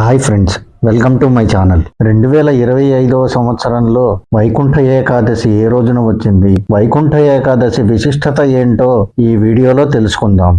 Hi friends welcome to my channel. రెండు వేల ఇరవై ఐదవ సంవత్సరంలో వైకుంఠ ఏకాదశి ఏ రోజున వచ్చింది? వైకుంఠ ఏకాదశి విశిష్టత ఏంటో ఈ వీడియోలో తెలుసుకుందాం.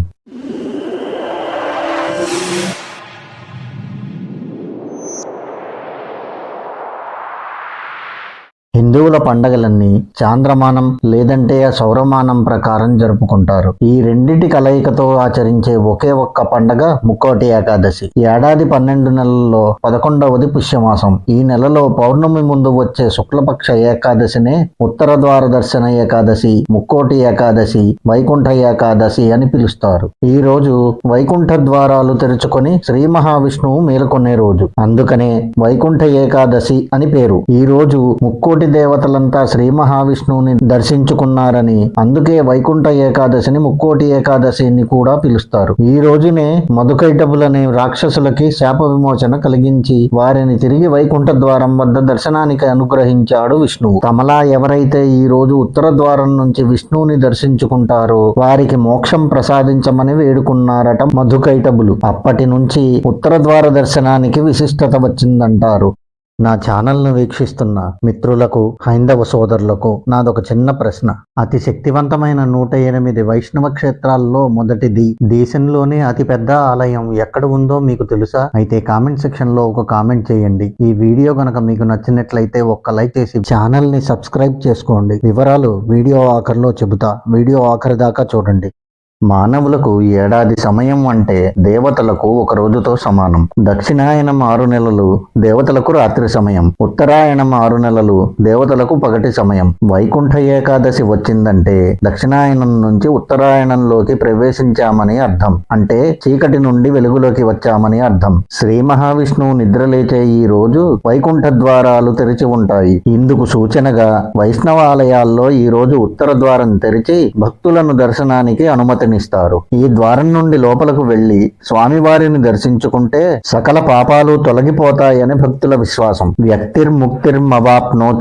హిందువుల పండగలన్నీ చాంద్రమానం లేదంటే ఆ సౌరమానం ప్రకారం జరుపుకుంటారు. ఈ రెండింటి కలయికతో ఆచరించే ఒకే ఒక్క పండగ ముక్కోటి ఏకాదశి. ఏడాది పన్నెండు నెలల్లో పదకొండవది పుష్యమాసం. ఈ నెలలో పౌర్ణమి ముందు వచ్చే శుక్లపక్ష ఏకాదశినే ఉత్తర ద్వార దర్శన ఏకాదశి ముక్కోటి ఏకాదశి వైకుంఠ ఏకాదశి అని పిలుస్తారు. ఈ రోజు వైకుంఠ ద్వారాలు తెరుచుకొని శ్రీ మహావిష్ణువు మేలుకొనే రోజు. అందుకనే వైకుంఠ ఏకాదశి అని పేరు. ఈ రోజు ముక్కోటి దేవతలంతా శ్రీ మహావిష్ణువుని దర్శించుకున్నారని అందుకే వైకుంఠ ఏకాదశిని ముక్కోటి ఏకాదశిని కూడా పిలుస్తారు. ఈ రోజునే మధుకైటబులనే రాక్షసులకి శాప విమోచన కలిగించి వారిని తిరిగి వైకుంఠ ద్వారం వద్ద దర్శనానికి అనుగ్రహించాడు విష్ణువు. తమలా ఎవరైతే ఈ రోజు ఉత్తర ద్వారం నుంచి విష్ణువుని దర్శించుకుంటారో వారికి మోక్షం ప్రసాదించమని వేడుకున్నారట మధుకైటబులు అప్పటి నుంచి ఉత్తర ద్వార దర్శనానికి విశిష్టత వచ్చిందంటారు. నా ఛానల్ను వీక్షిస్తున్న మిత్రులకు హైందవ సోదరులకు నాదొక చిన్న ప్రశ్న. అతి శక్తివంతమైన నూట ఎనిమిది వైష్ణవ క్షేత్రాల్లో మొదటిది దేశంలోనే అతిపెద్ద ఆలయం ఎక్కడ ఉందో మీకు తెలుసా? అయితే కామెంట్ సెక్షన్లో ఒక కామెంట్ చేయండి. ఈ వీడియో గనక మీకు నచ్చినట్లయితే ఒక్క లైక్ చేసి ఛానల్ని సబ్స్క్రైబ్ చేసుకోండి. వివరాలు వీడియో ఆఖరిలో చెబుతా. వీడియో ఆఖరి దాకా చూడండి. మానవులకు ఏడాది సమయం అంటే దేవతలకు ఒక రోజుతో సమానం. దక్షిణాయనం ఆరు నెలలు దేవతలకు రాత్రి సమయం. ఉత్తరాయణం ఆరు నెలలు దేవతలకు పగటి సమయం. వైకుంఠ ఏకాదశి వచ్చిందంటే దక్షిణాయనం నుంచి ఉత్తరాయణంలోకి ప్రవేశించామని అర్థం. అంటే చీకటి నుండి వెలుగులోకి వచ్చామని అర్థం. శ్రీ మహావిష్ణువు నిద్రలేచే ఈ రోజు వైకుంఠ ద్వారాలు తెరిచి ఉంటాయి. ఇందుకు సూచనగా వైష్ణవ ఆలయాల్లో ఈ రోజు ఉత్తర ద్వారం తెరిచి భక్తులను దర్శనానికి అనుమతి ఇస్తారు ఈ ద్వారం నుండి లోపలకు వెళ్ళి స్వామివారిని దర్శించుకుంటే సకల పాపాలు తొలగిపోతాయని భక్తుల విశ్వాసం. వ్యక్తిర్ ముక్తిర్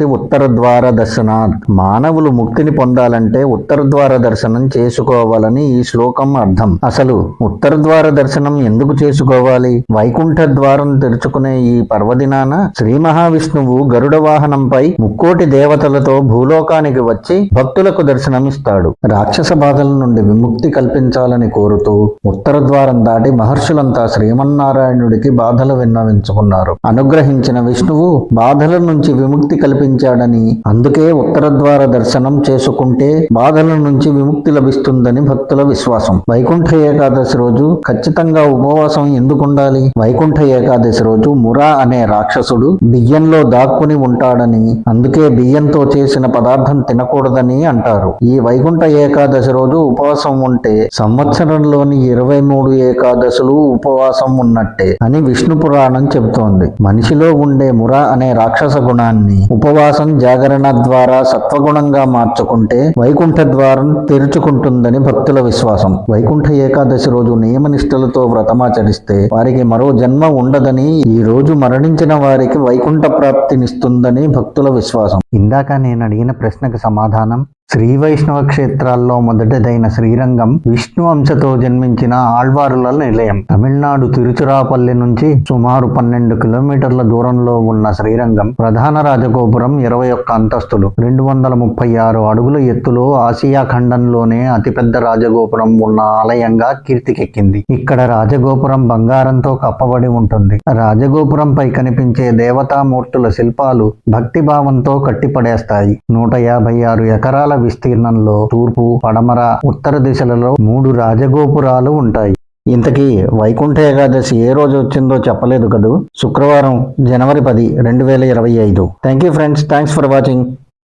ఉత్తర ద్వార దర్శనాత్. మానవులు ముక్తిని పొందాలంటే ఉత్తర ద్వార దర్శనం చేసుకోవాలని ఈ శ్లోకం అర్థం. అసలు ఉత్తర ద్వార దర్శనం ఎందుకు చేసుకోవాలి? వైకుంఠ ద్వారం తెరుచుకునే ఈ పర్వదినాన శ్రీ మహావిష్ణువు గరుడ వాహనంపై ముక్కోటి దేవతలతో భూలోకానికి వచ్చి భక్తులకు దర్శనమిస్తాడు. రాక్షస బాధల నుండి విముక్తి కల్పించాలని కోరుతూ ఉత్తర ద్వారం దాటి మహర్షులంతా శ్రీమన్నారాయణుడికి బాధలు విన్నవించుకున్నారు. అనుగ్రహించిన విష్ణువు బాధల నుంచి విముక్తి కల్పించాడని అందుకే ఉత్తర ద్వార దర్శనం చేసుకుంటే బాధల నుంచి విముక్తి లభిస్తుందని భక్తుల విశ్వాసం. వైకుంఠ ఏకాదశి రోజు ఖచ్చితంగా ఉపవాసం ఎందుకు ఉండాలి వైకుంఠ ఏకాదశి రోజు మురా అనే రాక్షసుడు బియ్యంలో దాక్కుని ఉంటాడని అందుకే బియ్యంతో చేసిన పదార్థం తినకూడదని అంటారు. ఈ వైకుంఠ ఏకాదశి రోజు ఉపవాసం ఉంటే సంవత్సరంలోని ఇరవై మూడు ఏకాదశులు ఉపవాసం ఉన్నట్టే అని విష్ణు పురాణం చెబుతోంది. మనిషిలో ఉండే ముర అనే రాక్షస గుణాన్ని ఉపవాసం జాగరణ ద్వారా సత్వగుణంగా మార్చుకుంటే వైకుంఠ ద్వారం తెరుచుకుంటుందని భక్తుల విశ్వాసం. వైకుంఠ ఏకాదశి రోజు నియమనిష్టలతో వ్రతమాచరిస్తే వారికి మరో జన్మ ఉండదని ఈ రోజు మరణించిన వారికి వైకుంఠ ప్రాప్తినిస్తుందని భక్తుల విశ్వాసం. ఇందాక నేను అడిగిన ప్రశ్నకు సమాధానం? శ్రీ వైష్ణవ క్షేత్రాల్లో మొదటిదైన శ్రీరంగం విష్ణు అంశతో జన్మించిన ఆళ్వారుల నిలయం. తమిళనాడు తిరుచిరాపల్లి నుంచి సుమారు పన్నెండు కిలోమీటర్ల దూరంలో ఉన్న శ్రీరంగం ప్రధాన రాజగోపురం ఇరవై ఒక్క అంతస్తులు. రెండు వందల ముప్పై ఆరు అడుగుల ఎత్తులో ఆసియా ఖండంలోనే అతిపెద్ద రాజగోపురం ఉన్న ఆలయంగా కీర్తికెక్కింది. ఇక్కడ రాజగోపురం బంగారంతో కప్పబడి ఉంటుంది. రాజగోపురంపై కనిపించే దేవతామూర్తుల శిల్పాలు భక్తి భావంతో కట్టిపడేస్తాయి. నూట యాభై ఆరు ఎకరాల విస్తీర్ణంలో తూర్పు పడమర ఉత్తర దిశలలో మూడు రాజగోపురాలు ఉంటాయి. ఇంతకీ వైకుంఠ ఏకాదశి ఏ రోజు వచ్చిందో చెప్పలేదు కదూ? శుక్రవారం జనవరి పది రెండు వేల ఇరవై ఐదు. Thank you friends. Thanks for watching.